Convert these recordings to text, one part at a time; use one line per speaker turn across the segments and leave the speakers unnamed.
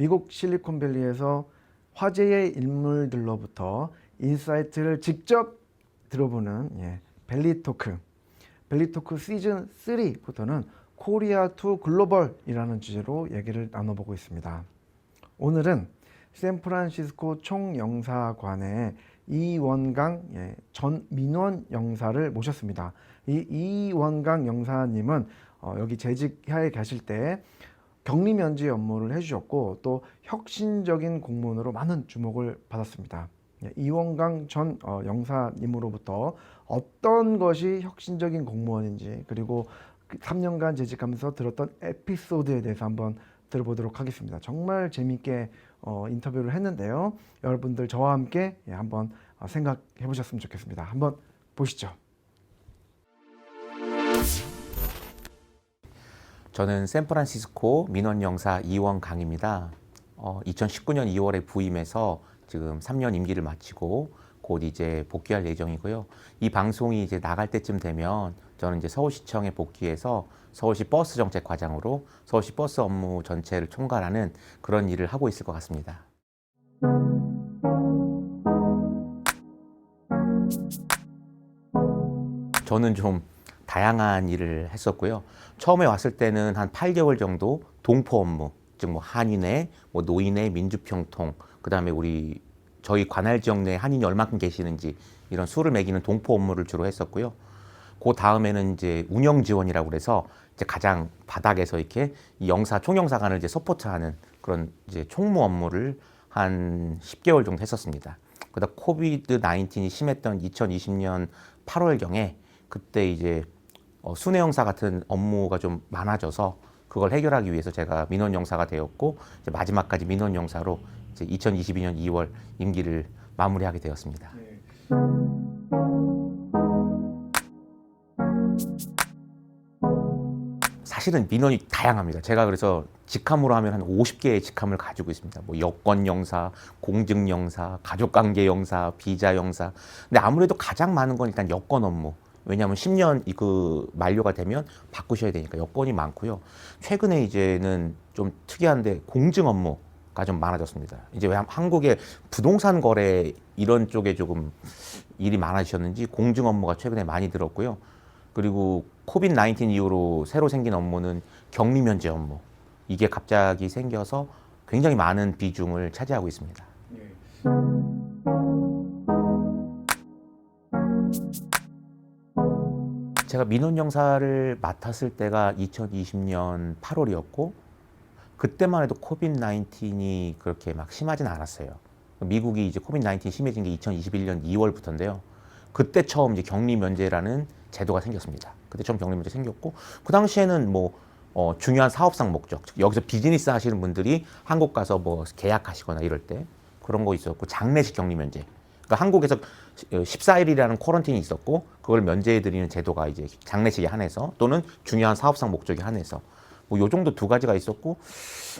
미국 실리콘밸리에서 화제의 인물들로부터 인사이트를 직접 들어보는 예, 벨리 토크. 벨리 토크 시즌 3부터는 코리아 투 글로벌이라는 주제로 얘기를 나눠보고 있습니다. 오늘은 샌프란시스코 총영사관의 이원강 예, 전 민원 영사를 모셨습니다. 이 이원강 영사님은 어, 여기 재직하에 계실 때 격리 면제 업무를 해주셨고 또 혁신적인 공무원으로 많은 주목을 받았습니다. 예, 이원강 전 어, 영사님으로부터 어떤 것이 혁신적인 공무원인지 그리고 그 3년간 재직하면서 들었던 에피소드에 대해서 한번 들어보도록 하겠습니다. 정말 재미있게 어, 인터뷰를 했는데요. 여러분들 저와 함께 예, 한번 어, 생각해 보셨으면 좋겠습니다. 한번 보시죠.
저는 샌프란시스코 민원영사 이원강입니다. 어, 2019년 2월에 부임해서 지금 3년 임기를 마치고 곧 이제 복귀할 예정이고요. 이 방송이 이제 나갈 때쯤 되면 저는 이제 서울시청에 복귀해서 서울시 버스 정책 과장으로 서울시 버스 업무 전체를 총괄하는 그런 일을 하고 있을 것 같습니다. 저는 좀 다양한 일을 했었고요. 처음에 왔을 때는 한 8개월 정도 동포 업무, 즉 뭐 한인회, 뭐 노인회, 민주평통, 그다음에 우리 저희 관할 지역 내 한인이 얼마큼 계시는지 이런 수를 매기는 동포 업무를 주로 했었고요. 그 다음에는 이제 운영 지원이라고 그래서 이제 가장 바닥에서 이렇게 이 영사 총영사관을 이제 서포트하는 그런 이제 총무 업무를 한 10개월 정도 했었습니다. 그러다 코비드 19이 심했던 2020년 8월경에 그때 이제 어, 순회 영사 같은 업무가 좀 많아져서 그걸 해결하기 위해서 제가 민원 영사가 되었고 이제 마지막까지 민원 영사로 이제 2022년 2월 임기를 마무리하게 되었습니다. 사실은 민원이 다양합니다. 제가 그래서 직함으로 하면 한 50개의 직함을 가지고 있습니다. 뭐 여권 영사, 공증 영사, 가족 관계 영사, 비자 영사. 근데 아무래도 가장 많은 건 일단 여권 업무. 왜냐하면 10년 이그 만료가 되면 바꾸셔야 되니까 여건이 많고요. 최근에 이제는 좀 특이한데 공증 업무가 좀 많아졌습니다. 이제 왜 한국의 부동산 거래 이런 쪽에 조금 일이 많아지셨는지 공증 업무가 최근에 많이 들었고요. 그리고 코비드 19 이후로 새로 생긴 업무는 격리 면제 업무. 이게 갑자기 생겨서 굉장히 많은 비중을 차지하고 있습니다. 제가 민원 영사를 맡았을 때가 2020년 8월이었고 그때만 해도 코비드 19이 그렇게 막 심하진 않았어요. 미국이 이제 코비드 19 심해진 게 2021년 2월부터인데요. 그때 처음 이제 격리 면제라는 제도가 생겼습니다. 그때 처음 격리 면제 생겼고 그 당시에는 뭐 어, 중요한 사업상 목적, 즉 여기서 비즈니스 하시는 분들이 한국 가서 뭐 계약하시거나 이럴 때 그런 거 있었고 장례식 격리 면제. 그러니까 한국에서 14일이라는 쿼런틴이 있었고 그걸 면제해 드리는 제도가 이제 장례식에 한해서 또는 중요한 사업상 목적에 한해서 뭐 요 정도 두 가지가 있었고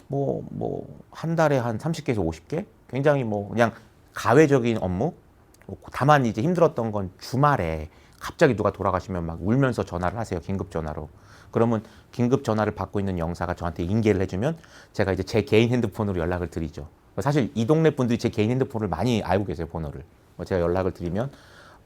뭐 뭐 한 달에 한 30개에서 50개? 굉장히 뭐 그냥 가외적인 업무? 다만 이제 힘들었던 건 주말에 갑자기 누가 돌아가시면 막 울면서 전화를 하세요 긴급 전화로. 그러면 긴급 전화를 받고 있는 영사가 저한테 인계를 해주면 제가 이제 제 개인 핸드폰으로 연락을 드리죠. 사실 이 동네 분들이 제 개인 핸드폰을 많이 알고 계세요 번호를. 뭐 제가 연락을 드리면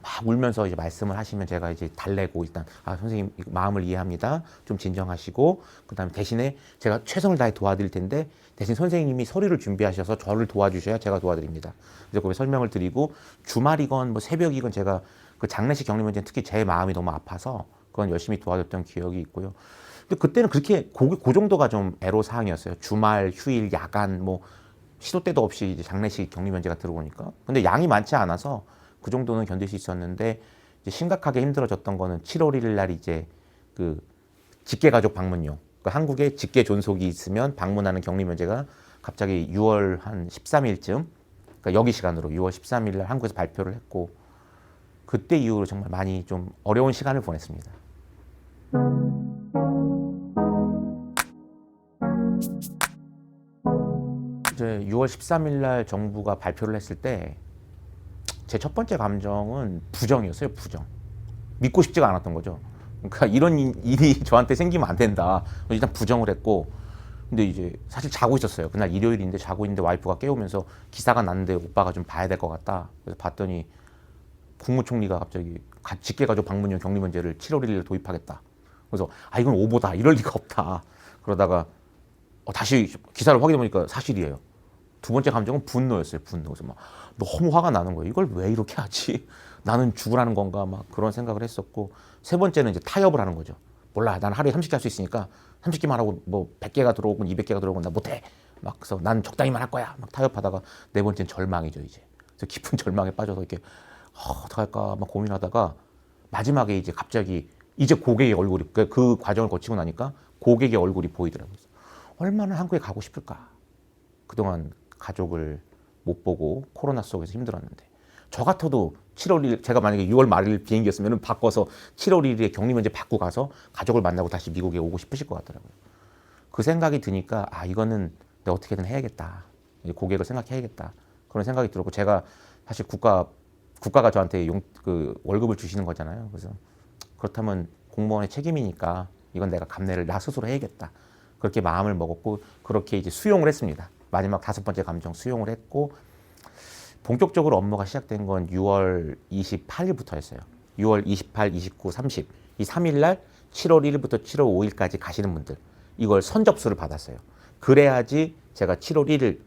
막 울면서 이제 말씀을 하시면 제가 이제 달래고 일단 아 선생님 마음을 이해합니다. 좀 진정하시고 그다음에 대신에 제가 최선을 다해 도와드릴 텐데 대신 선생님이 서류를 준비하셔서 저를 도와주셔야 제가 도와드립니다. 그래서 설명을 드리고 주말이건 뭐 새벽이건 제가 그 장례식 격리 문제는 특히 제 마음이 너무 아파서 그건 열심히 도와줬던 기억이 있고요. 근데 그때는 그렇게 고, 그 정도가 좀 애로 사항이었어요. 주말 휴일 야간 뭐 시도 때도 없이 이제 장례식 격리 면제가 들어오니까 근데 양이 많지 않아서 그 정도는 견딜 수 있었는데 이제 심각하게 힘들어졌던 거는 7월 1일 날 이제 그 직계 가족 방문용 그 한국에 직계 존속이 있으면 방문하는 격리 면제가 갑자기 6월 한 13일쯤 그러니까 여기 시간으로 6월 13일 날 한국에서 발표를 했고 그때 이후로 정말 많이 좀 어려운 시간을 보냈습니다. 이제 6월 13일 날 정부가 발표를 했을 때 제 첫 번째 감정은 부정이었어요, 부정. 믿고 싶지가 않았던 거죠. 그러니까 이런 일- 일이 저한테 생기면 안 된다. 일단 부정을 했고 근데 이제 사실 자고 있었어요. 그날 일요일인데 자고 있는데 와이프가 깨우면서 기사가 났는데 오빠가 좀 봐야 될 것 같다. 그래서 봤더니 국무총리가 갑자기 가- 직계가족 방문용 격리 문제를 7월 1일에 도입하겠다. 그래서 아 이건 오보다 이럴 리가 없다. 그러다가 어, 다시 기사를 확인해 보니까 사실이에요. 두 번째 감정은 분노였어요. 분노. 그래서 막 너무 화가 나는 거예요. 이걸 왜 이렇게 하지? 나는 죽으라는 건가? 막 그런 생각을 했었고 세 번째는 이제 타협을 하는 거죠. 몰라. 난 하루에 30개 할 수 있으니까 30개만 하고 뭐 100개가 들어오건 200개가 들어오건 나 못해. 막 그래서 난 적당히만 할 거야. 막 타협하다가 네 번째는 절망이죠, 이제. 그래서 깊은 절망에 빠져서 이렇게 어, 어떡할까 막 고민하다가 마지막에 이제 갑자기 이제 고객의 얼굴이 그, 그 과정을 거치고 나니까 고객의 얼굴이 보이더라고요. 얼마나 한국에 가고 싶을까? 그동안 가족을 못 보고 코로나 속에서 힘들었는데 저 같아도 7월 1일 제가 만약에 6월 말일 비행기였으면 바꿔서 7월 1일에 격리 면제 받고 가서 가족을 만나고 다시 미국에 오고 싶으실 것 같더라고요. 그 생각이 드니까 아 이거는 내가 어떻게든 해야겠다. 고객을 생각해야겠다. 그런 생각이 들었고 제가 사실 국가 국가가 저한테 용, 그 월급을 주시는 거잖아요. 그래서 그렇다면 공무원의 책임이니까 이건 내가 감내를 나 스스로 해야겠다. 그렇게 마음을 먹었고 그렇게 이제 수용을 했습니다. 마지막 다섯 번째 감정 수용을 했고 본격적으로 업무가 시작된 건 6월 28일부터였어요. 6월 28, 29, 30. 이 3일 날 7월 1일부터 7월 5일까지 가시는 분들 이걸 선접수를 받았어요. 그래야지 제가 7월 1일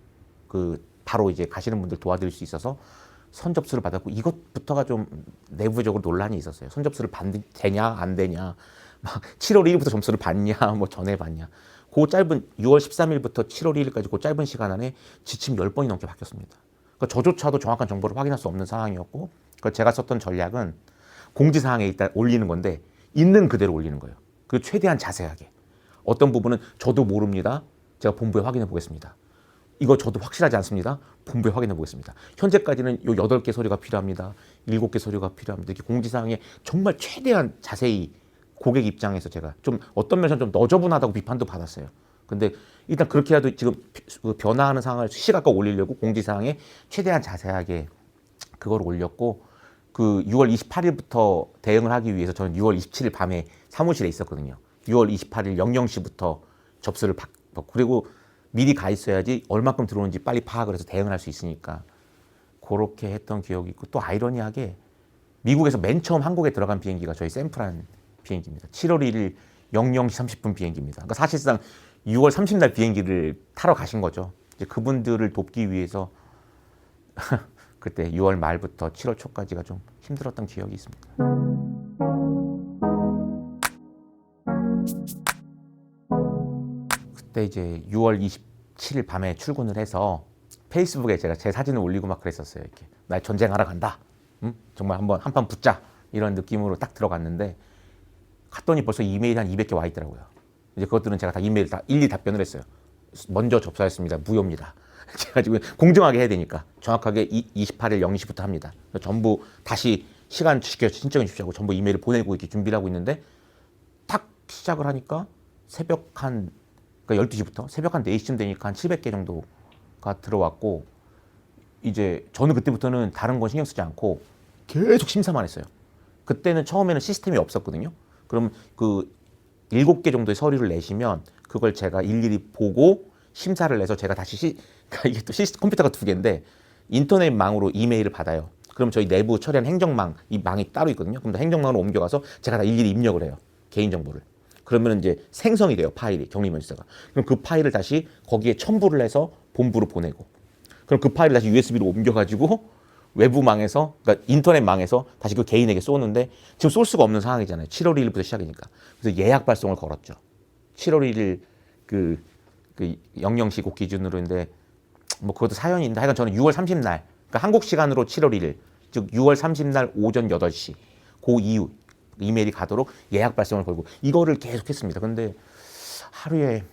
그 바로 이제 가시는 분들 도와드릴 수 있어서 선접수를 받았고 이것부터가 좀 내부적으로 논란이 있었어요. 선접수를 받 되냐 안 되냐. 막 7월 1일부터 점수를 받냐 뭐 전에 받냐. 그 짧은 6월 13일부터 7월 1일까지 그 짧은 시간 안에 지침 10번이 넘게 바뀌었습니다. 그러니까 저조차도 정확한 정보를 확인할 수 없는 상황이었고 그러니까 제가 썼던 전략은 공지사항에 일단 올리는 건데 있는 그대로 올리는 거예요. 그 최대한 자세하게. 어떤 부분은 저도 모릅니다. 제가 본부에 확인해 보겠습니다. 이거 저도 확실하지 않습니다. 본부에 확인해 보겠습니다. 현재까지는 요 여덟 개 서류가 필요합니다. 일곱 개 서류가 필요합니다. 이렇게 공지사항에 정말 최대한 자세히 고객 입장에서 제가 좀 어떤 면에서 좀 너저분하다고 비판도 받았어요. 근데 일단 그렇게라도 지금 그 변화하는 상황을 시각과 올리려고 공지사항에 최대한 자세하게 그걸 올렸고 그 6월 28일부터 대응을 하기 위해서 저는 6월 27일 밤에 사무실에 있었거든요. 6월 28일 00시부터 접수를 받고 그리고 미리 가 있어야지 얼마큼 들어오는지 빨리 파악을 해서 대응을 할 수 있으니까 그렇게 했던 기억이 있고 또 아이러니하게 미국에서 맨 처음 한국에 들어간 비행기가 저희 샌프란 비행기입니다. 7월 1일 00시 30분 비행기입니다. 그러니까 사실상 6월 30날 비행기를 타러 가신 거죠. 이제 그분들을 돕기 위해서 그때 6월 말부터 7월 초까지가 좀 힘들었던 기억이 있습니다. 그때 이제 6월 27일 밤에 출근을 해서 페이스북에 제가 제 사진을 올리고 막 그랬었어요. 이렇게 나 전쟁하러 간다. 응? 정말 한번 한판 붙자 이런 느낌으로 딱 들어갔는데 갔더니 벌써 이메일이 한 200개 와 있더라고요. 이제 그것들은 제가 다 이메일 다 일일이 답변을 했어요. 먼저 접수하였습니다. 무효입니다. 지금 공정하게 해야 되니까 정확하게 28일 0시부터 합니다. 전부 다시 시간 지켜 신청해 주십시오 하고 전부 이메일을 보내고 이렇게 준비를 하고 있는데 탁 시작을 하니까 새벽 한 그러니까 12시부터 새벽 한 4시쯤 되니까 한 700개 정도가 들어왔고 이제 저는 그때부터는 다른 건 신경 쓰지 않고 계속 심사만 했어요. 그때는 처음에는 시스템이 없었거든요. 그럼 그 일곱 개 정도의 서류를 내시면 그걸 제가 일일이 보고 심사를 내서 제가 다시 시, 그러니까 이게 또 시스템 컴퓨터가 두 개인데 인터넷 망으로 이메일을 받아요. 그럼 저희 내부 처리한 행정망 이 망이 따로 있거든요. 그럼 다 행정망으로 옮겨가서 제가 다 일일이 입력을 해요. 개인 정보를. 그러면 이제 생성이 돼요 파일이 격리면세가. 그럼 그 파일을 다시 거기에 첨부를 해서 본부로 보내고. 그럼 그 파일을 다시 USB로 옮겨가지고 외부망에서 그러니까 인터넷망에서 다시 그 개인에게 쏘는데 지금 쏠 수가 없는 상황이잖아요. 7월 1일부터 시작이니까. 그래서 예약 발송을 걸었죠. 7월 1일 그, 그 00시 그 기준으로 인데 뭐 그것도 사연인데 하여간 저는 6월 30날 그러니까 한국 시간으로 7월 1일 즉 6월 30날 오전 8시 그 이후 이메일이 가도록 예약 발송을 걸고 이거를 계속 했습니다. 근데 하루에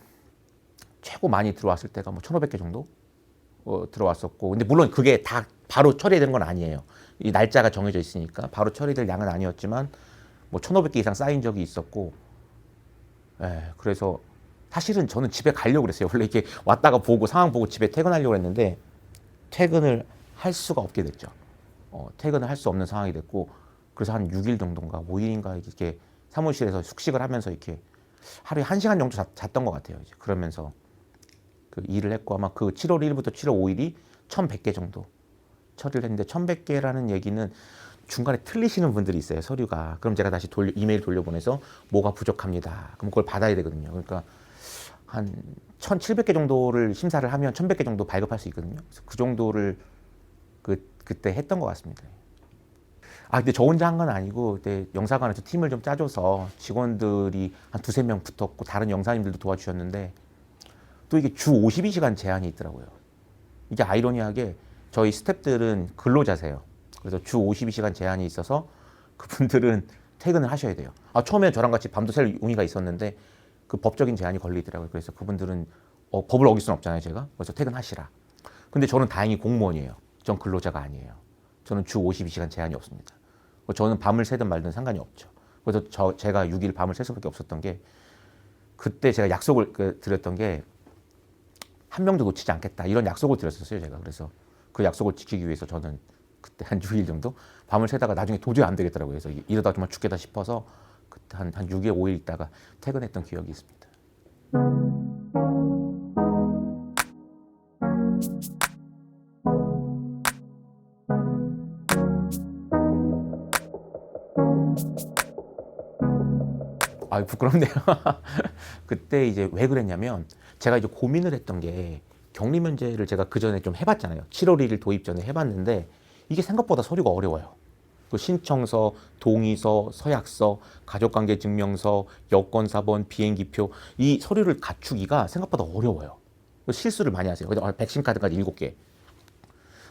최고 많이 들어왔을 때가 뭐 1,500개 정도 어, 들어왔었고 근데 물론 그게 다 바로 처리되는 건 아니에요. 이 날짜가 정해져 있으니까 바로 처리될 양은 아니었지만 뭐 1,500개 이상 쌓인 적이 있었고 예, 그래서 사실은 저는 집에 가려고 그랬어요. 원래 이렇게 왔다가 보고 상황 보고 집에 퇴근하려고 했는데 퇴근을 할 수가 없게 됐죠. 어, 퇴근을 할 수 없는 상황이 됐고 그래서 한 6일 정도인가 5일인가 이렇게 사무실에서 숙식을 하면서 이렇게 하루에 1시간 정도 잤, 잤던 것 같아요. 이제 그러면서 그 일을 했고 아마 그 7월 1일부터 7월 5일이 1,100개 정도 처리를 했는데 1,100개라는 얘기는 중간에 틀리시는 분들이 있어요 서류가. 그럼 제가 다시 돌려, 이메일 돌려보내서 뭐가 부족합니다. 그럼 그걸 받아야 되거든요. 그러니까 한 1,700개 정도를 심사를 하면 1,100개 정도 발급할 수 있거든요. 그래서 그 정도를 그 그때 했던 것 같습니다. 아 근데 저 혼자 한 건 아니고 그때 영사관에서 팀을 좀 짜줘서 직원들이 한 두세 명 붙었고 다른 영사님들도 도와주셨는데 또 이게 주 52시간 제한이 있더라고요. 이게 아이러니하게 저희 스탭들은 근로자세요. 그래서 주 52시간 제한이 있어서 그분들은 퇴근을 하셔야 돼요. 아 처음에 저랑 같이 밤도 샐 용의가 있었는데 그 법적인 제한이 걸리더라고요. 그래서 그분들은 어, 법을 어길 수는 없잖아요, 제가. 그래서 퇴근하시라. 근데 저는 다행히 공무원이에요. 전 근로자가 아니에요. 저는 주 52시간 제한이 없습니다. 저는 밤을 새든 말든 상관이 없죠. 그래서 저 제가 6일 밤을 셀 수밖에 없었던 게 그때 제가 약속을 그, 드렸던 게 한 명도 놓치지 않겠다 이런 약속을 드렸었어요 제가 그래서 그 약속을 지키기 위해서 저는 그때 한 6일 정도 밤을 새다가 나중에 도저히 안 되겠더라고요 그래서 이러다 정말 죽겠다 싶어서 그때 한, 한 6일 5일 있다가 퇴근했던 기억이 있습니다. 아 부끄럽네요. 그때 이제 왜 그랬냐면 제가 이제 고민을 했던 게 격리 면제를 제가 그 전에 좀 해봤잖아요. 7월 1일 도입 전에 해봤는데 이게 생각보다 서류가 어려워요. 그 신청서, 동의서, 서약서, 가족관계 증명서, 여권 사본, 비행기표 이 서류를 갖추기가 생각보다 어려워요. 그 실수를 많이 하세요. 그래서 아, 백신 카드까지 7개.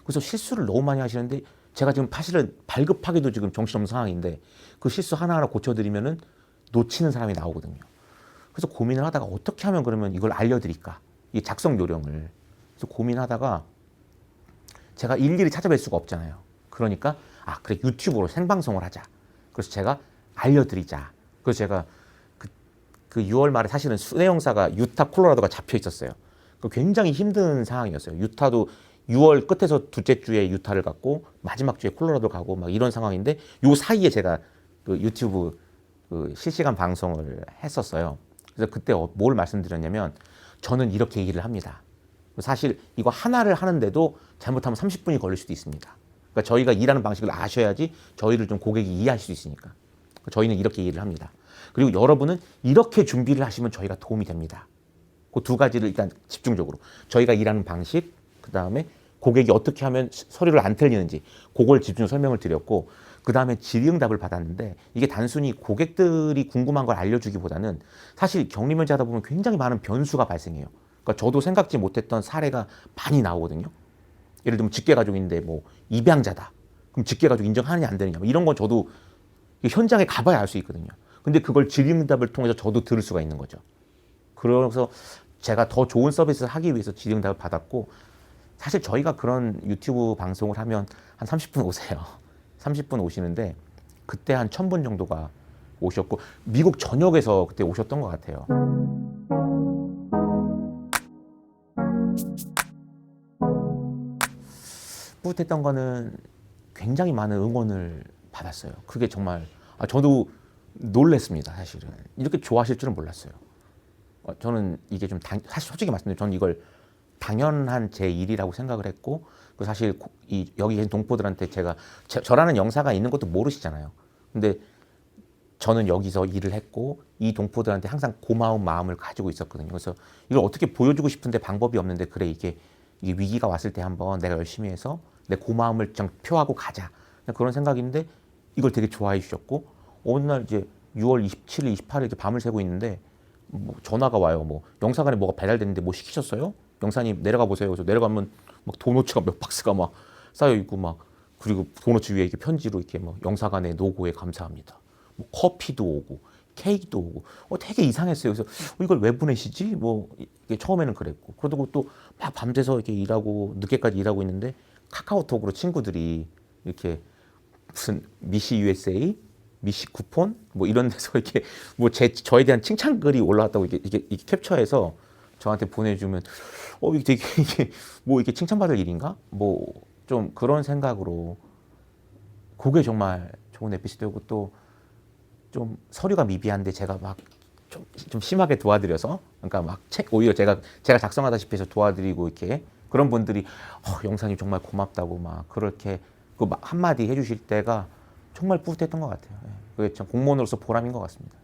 그래서 실수를 너무 많이 하시는데 제가 지금 사실은 발급하기도 지금 정신없는 상황인데 그 실수 하나하나 고쳐드리면은 놓치는 사람이 나오거든요. 그래서 고민을 하다가 어떻게 하면 그러면 이걸 알려드릴까? 이 작성 요령을. 그래서 고민하다가 제가 일일이 찾아뵐 수가 없잖아요. 그러니까 아 그래 유튜브로 생방송을 하자. 그래서 제가 알려드리자. 그래서 제가 그, 그 6월 말에 사실은 영사가 유타 콜로라도가 잡혀 있었어요. 그 굉장히 힘든 상황이었어요. 유타도 6월 끝에서 둘째 주에 유타를 갔고 마지막 주에 콜로라도 가고 막 이런 상황인데 요 사이에 제가 그 유튜브 그 실시간 방송을 했었어요. 그래서 그때 어- 뭘 말씀드렸냐면 저는 이렇게 얘기를 합니다. 사실 이거 하나를 하는데도 잘못하면 30분이 걸릴 수도 있습니다. 그러니까 저희가 일하는 방식을 아셔야지 저희를 좀 고객이 이해할 수 있으니까. 저희는 이렇게 얘기를 합니다. 그리고 여러분은 이렇게 준비를 하시면 저희가 도움이 됩니다. 그 두 가지를 일단 집중적으로 저희가 일하는 방식, 그 다음에 고객이 어떻게 하면 시- 서류를 안 틀리는지 그걸 집중 설명을 드렸고 그 다음에 질의응답을 받았는데 이게 단순히 고객들이 궁금한 걸 알려주기보다는 사실 격리면제 하다 보면 굉장히 많은 변수가 발생해요. 그러니까 저도 생각지 못했던 사례가 많이 나오거든요. 예를 들면 직계가족인데 뭐 입양자다. 그럼 직계가족 인정하느냐 안 되느냐 뭐 이런 건 저도 현장에 가봐야 알 수 있거든요. 근데 그걸 질의응답을 통해서 저도 들을 수가 있는 거죠. 그래서 제가 더 좋은 서비스를 하기 위해서 질의응답을 받았고 사실 저희가 그런 유튜브 방송을 하면 한 30분 오세요. 30분 오시는데 그때 한 1000분 정도가 오셨고 미국 전역에서 그때 오셨던 것 같아요. 뿌듯했던 거는 굉장히 많은 응원을 받았어요. 그게 정말 아, 저도 놀랬습니다. 사실은 이렇게 좋아하실 줄은 몰랐어요. 어, 저는 이게 좀 당, 사실 솔직히 말씀드리면 저는 이걸 당연한 제 일이라고 생각을 했고 그 사실 고- 이 여기 계신 동포들한테 제가 제- 저라는 영사가 있는 것도 모르시잖아요. 근데 저는 여기서 일을 했고 이 동포들한테 항상 고마운 마음을 가지고 있었거든요. 그래서 이걸 어떻게 보여주고 싶은데 방법이 없는데 그래 이게, 이게 위기가 왔을 때 한번 내가 열심히 해서 내 고마움을 좀 표하고 가자 그런 생각인데 이걸 되게 좋아해 주셨고 어느 날 이제 6월 27일, 28일 이렇게 밤을 새고 있는데 뭐 전화가 와요. 뭐 영사관에 뭐가 배달됐는데 뭐 시키셨어요? 영사님 내려가 보세요. 그래서 내려가면 막 도너츠가 몇 박스가 막 쌓여 있고 막 그리고 도너츠 위에 이렇게 편지로 이렇게 막 영사관의 노고에 감사합니다. 뭐 커피도 오고 케이크도 오고 어 되게 이상했어요. 그래서 어, 이걸 왜 보내시지? 뭐 이게 처음에는 그랬고 그러고 또 막 밤새서 이렇게 일하고 늦게까지 일하고 있는데 카카오톡으로 친구들이 이렇게 무슨 미시 USA 미시 쿠폰 뭐 이런 데서 이렇게 뭐 제 저에 대한 칭찬 글이 올라왔다고 이게, 이게 캡처해서 저한테 보내주면 어 이게 되게 이게 뭐 이게 칭찬받을 일인가 뭐 좀 그런 생각으로 그게 정말 좋은 에피소드고 또 좀 서류가 미비한데 제가 막 좀, 좀 심하게 도와드려서 그러니까 막 책 오히려 제가 제가 작성하다시피 해서 도와드리고 이렇게 그런 분들이 어, 영사님 정말 고맙다고 막 그렇게 그막 한마디 해주실 때가 정말 뿌듯했던 것 같아요. 예. 그게 참 공무원으로서 보람인 것 같습니다.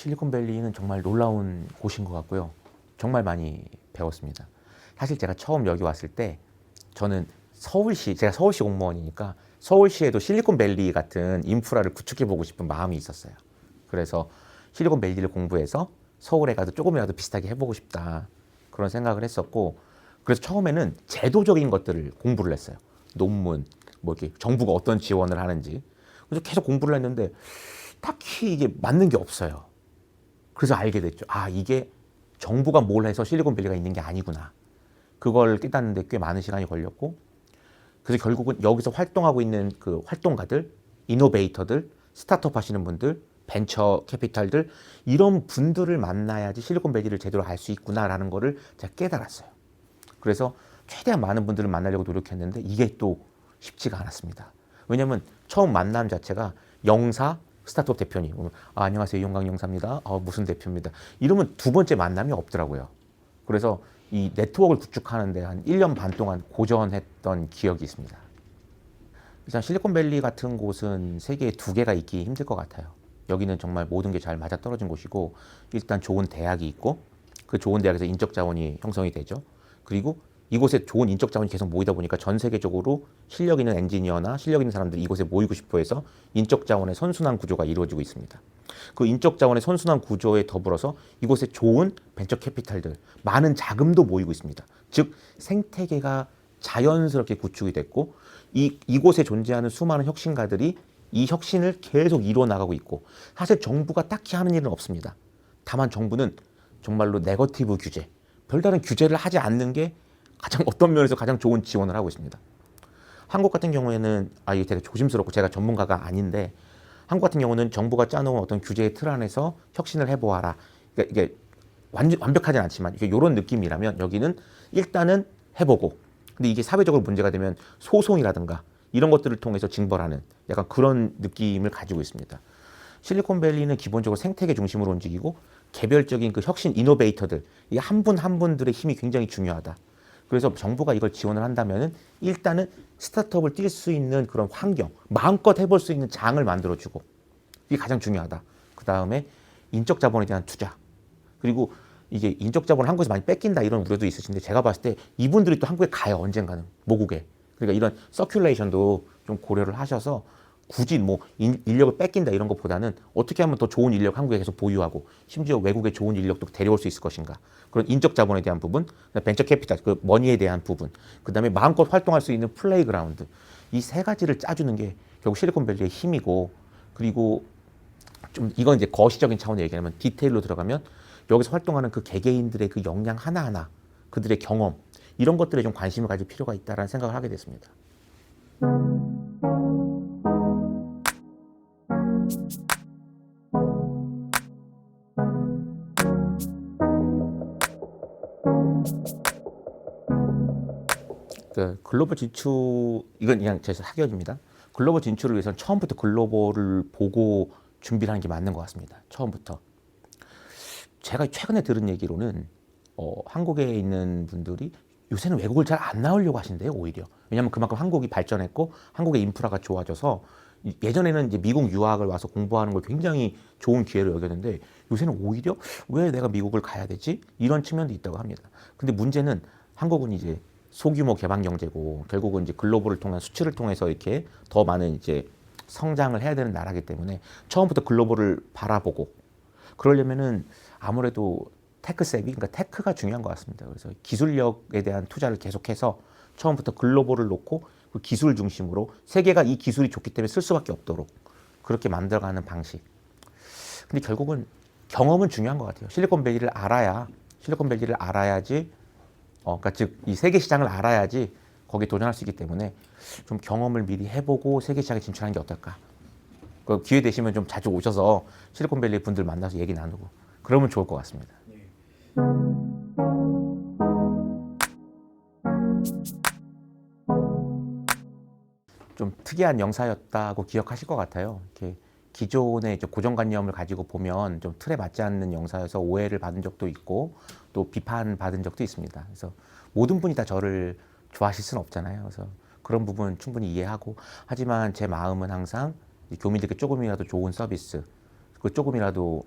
실리콘밸리는 정말 놀라운 곳인 것 같고요. 정말 많이 배웠습니다. 사실 제가 처음 여기 왔을 때 저는 서울시, 제가 서울시 공무원이니까 서울시에도 실리콘밸리 같은 인프라를 구축해 보고 싶은 마음이 있었어요. 그래서 실리콘밸리를 공부해서 서울에 가도 조금이라도 비슷하게 해보고 싶다. 그런 생각을 했었고, 그래서 처음에는 제도적인 것들을 공부를 했어요. 논문, 뭐 이렇게 정부가 어떤 지원을 하는지. 그래서 계속 공부를 했는데 딱히 이게 맞는 게 없어요. 그래서 알게 됐죠. 아, 이게 정부가 뭘 해서 실리콘밸리가 있는 게 아니구나. 그걸 깨닫는데 꽤 많은 시간이 걸렸고, 그래서 결국은 여기서 활동하고 있는 그 활동가들, 이노베이터들, 스타트업 하시는 분들, 벤처 캐피탈들 이런 분들을 만나야지 실리콘밸리를 제대로 알 수 있구나라는 거를 제가 깨달았어요. 그래서 최대한 많은 분들을 만나려고 노력했는데 이게 또 쉽지가 않았습니다. 왜냐하면 처음 만남 자체가 영사 스타트업 대표님 아, 안녕하세요 이용강 영사입니다. 아, 무슨 대표입니다. 이러면 두 번째 만남이 없더라고요. 그래서 이 네트워크를 구축하는데 한 1년 반 동안 고전했던 기억이 있습니다. 일단 실리콘밸리 같은 곳은 세계에 두 개가 있기 힘들 것 같아요. 여기는 정말 모든 게 잘 맞아 떨어진 곳이고 일단 좋은 대학이 있고 그 좋은 대학에서 인적 자원이 형성이 되죠. 그리고 이곳에 좋은 인적 자원이 계속 모이다 보니까 전 세계적으로 실력 있는 엔지니어나 실력 있는 사람들이 이곳에 모이고 싶어 해서 인적 자원의 선순환 구조가 이루어지고 있습니다. 그 인적 자원의 선순환 구조에 더불어서 이곳에 좋은 벤처 캐피탈들, 많은 자금도 모이고 있습니다. 즉 생태계가 자연스럽게 구축이 됐고 이 이곳에 존재하는 수많은 혁신가들이 이 혁신을 계속 이루어 나가고 있고 사실 정부가 딱히 하는 일은 없습니다. 다만 정부는 정말로 네거티브 규제, 별다른 규제를 하지 않는 게 가장 어떤 면에서 가장 좋은 지원을 하고 있습니다. 한국 같은 경우에는 아 이게 되게 조심스럽고 제가 전문가가 아닌데 한국 같은 경우는 정부가 짜놓은 어떤 규제의 틀 안에서 혁신을 해보아라. 그러니까 이게 완전 완벽하진 않지만 이게 이런 느낌이라면 여기는 일단은 해보고 근데 이게 사회적으로 문제가 되면 소송이라든가 이런 것들을 통해서 징벌하는 약간 그런 느낌을 가지고 있습니다. 실리콘밸리는 기본적으로 생태계 중심으로 움직이고 개별적인 그 혁신 이노베이터들 이 한 분 한 분들의 힘이 굉장히 중요하다. 그래서 정부가 이걸 지원을 한다면은 일단은 스타트업을 뛸 수 있는 그런 환경, 마음껏 해볼 수 있는 장을 만들어주고 이게 가장 중요하다. 그 다음에 인적 자본에 대한 투자. 그리고 이게 인적 자본을 한국에서 많이 뺏긴다 이런 우려도 있으신데 제가 봤을 때 이분들이 또 한국에 가요 언젠가는. 모국에. 그러니까 이런 서큘레이션도 좀 고려를 하셔서 굳이 뭐 인, 인력을 뺏긴다 이런 것보다는 어떻게 하면 더 좋은 인력 한국에 계속 보유하고 심지어 외국에 좋은 인력도 데려올 수 있을 것인가 그런 인적 자본에 대한 부분 벤처 캐피탈 그 머니에 대한 부분 그 다음에 마음껏 활동할 수 있는 플레이그라운드 이 세 가지를 짜주는 게 결국 실리콘밸리의 힘이고 그리고 좀 이건 이제 거시적인 차원의 얘기하면 디테일로 들어가면 여기서 활동하는 그 개개인들의 그 역량 하나하나 그들의 경험 이런 것들에 좀 관심을 가질 필요가 있다라는 생각을 하게 됐습니다. 글로벌 진출 이건 그냥 제 사견입니다. 글로벌 진출을 위해서는 처음부터 글로벌을 보고 준비를 하는 게 맞는 것 같습니다. 처음부터. 제가 최근에 들은 얘기로는 어, 한국에 있는 분들이 요새는 외국을 잘 안 나오려고 하신대요, 오히려. 왜냐하면 그만큼 한국이 발전했고 한국의 인프라가 좋아져서 이- 예전에는 이제 미국 유학을 와서 공부하는 걸 굉장히 좋은 기회로 여겼는데 요새는 오히려 왜 내가 미국을 가야 되지? 이런 측면도 있다고 합니다. 근데 문제는 한국은 이제 소규모 개방 경제고 결국은 이제 글로벌을 통한 수출을 통해서 이렇게 더 많은 이제 성장을 해야 되는 나라기 때문에 처음부터 글로벌을 바라보고 그러려면은 아무래도 테크 세비, 그러니까 테크가 중요한 것 같습니다. 그래서 기술력에 대한 투자를 계속해서 처음부터 글로벌을 놓고 그 기술 중심으로 세계가 이 기술이 좋기 때문에 쓸 수밖에 없도록 그렇게 만들어가는 방식. 근데 결국은 경험은 중요한 것 같아요. 실리콘밸리를 알아야 실리콘밸리를 알아야지, 어, 그러니까 즉 이 세계 시장을 알아야지 거기에 도전할 수 있기 때문에 좀 경험을 미리 해보고 세계 시장에 진출하는 게 어떨까? 그 기회 되시면 좀 자주 오셔서 실리콘밸리 분들 만나서 얘기 나누고 그러면 좋을 것 같습니다. 좀 특이한 영사였다고 기억하실 것 같아요. 이렇게 기존의 고정관념을 가지고 보면 좀 틀에 맞지 않는 영사여서 오해를 받은 적도 있고 또 비판 받은 적도 있습니다. 그래서 모든 분이 다 저를 좋아하실 수는 없잖아요. 그래서 그런 부분 충분히 이해하고 하지만 제 마음은 항상 이 교민들께 조금이라도 좋은 서비스, 그 조금이라도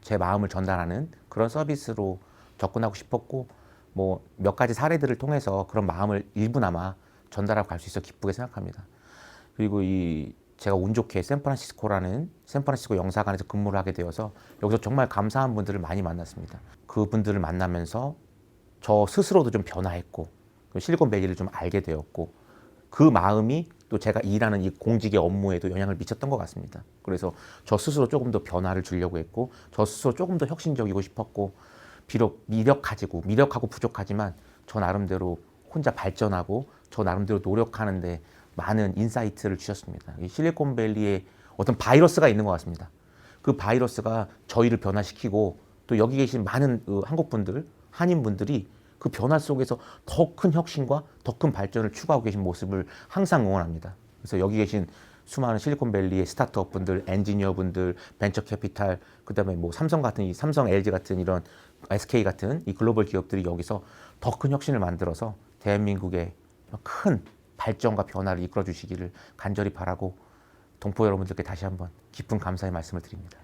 제 마음을 전달하는 그런 서비스로 접근하고 싶었고 뭐 몇 가지 사례들을 통해서 그런 마음을 일부나마 전달하고 갈 수 있어 기쁘게 생각합니다. 그리고 이 제가 운 좋게 샌프란시스코라는 샌프란시스코 영사관에서 근무를 하게 되어서 여기서 정말 감사한 분들을 많이 만났습니다. 그 분들을 만나면서 저 스스로도 좀 변화했고 그 실리콘밸리를 좀 알게 되었고 그 마음이 또 제가 일하는 이 공직의 업무에도 영향을 미쳤던 것 같습니다. 그래서 저 스스로 조금 더 변화를 주려고 했고 저 스스로 조금 더 혁신적이고 싶었고 비록 미력 가지고 미력하고 부족하지만 저 나름대로 혼자 발전하고 저 나름대로 노력하는데 많은 인사이트를 주셨습니다. 이 실리콘밸리에 어떤 바이러스가 있는 것 같습니다. 그 바이러스가 저희를 변화시키고 또 여기 계신 많은 어, 한국 분들, 한인 분들이 그 변화 속에서 더 큰 혁신과 더 큰 발전을 추구하고 계신 모습을 항상 응원합니다. 그래서 여기 계신 수많은 실리콘밸리의 스타트업 분들, 엔지니어 분들, 벤처 캐피탈, 그다음에 뭐 삼성 같은 이 삼성, LG 같은 이런 SK 같은 이 글로벌 기업들이 여기서 더 큰 혁신을 만들어서 대한민국의 큰 발전과 변화를 이끌어 주시기를 간절히 바라고 동포 여러분들께 다시 한번 깊은 감사의 말씀을 드립니다.